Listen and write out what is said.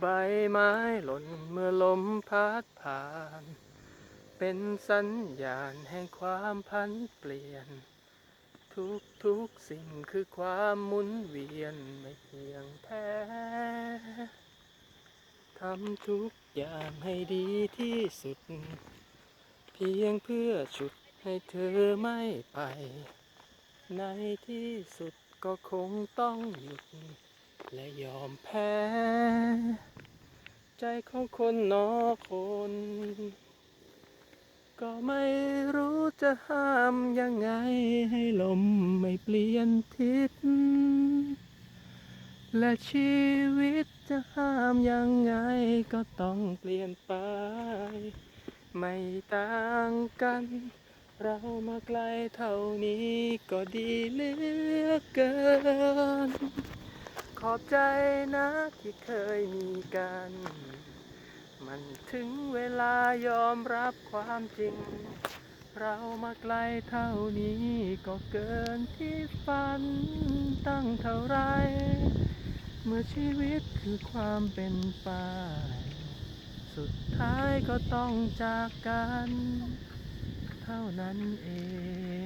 ใบไม้หล่นเมื่อลมพัดผ่าน เป็นสัญญาณแห่งความพันเปลี่ยน ทุกทุกๆสิ่งคือความหมุนเวียนไม่เที่ยงแท้ทำทุกอย่างให้ดีที่สุด เพียงเพื่อฉุดให้เธอไม่ไป ในที่สุดก็คงต้องหยุด และยอมแพ้ ใจของคนนอคน ก็ไม่รู้จะห้ามยังไงให้ลมไม่เปลี่ยนทิศ และชีวิตจะห้ามยังไงก็ต้องเปลี่ยนไป ไม่ต่างกัน เรามาไกลเท่านี้ก็ดีเหลือเกิน อบใจนะที่เคยมีกัน มันถึงเวลายอมรับความจริง เรามาไกลเท่านี้ก็เกินที่ฝันตั้งเท่าไร เมื่อชีวิตคือความเป็นไปสุดท้ายก็ต้องจากกัน เท่านั้นเอง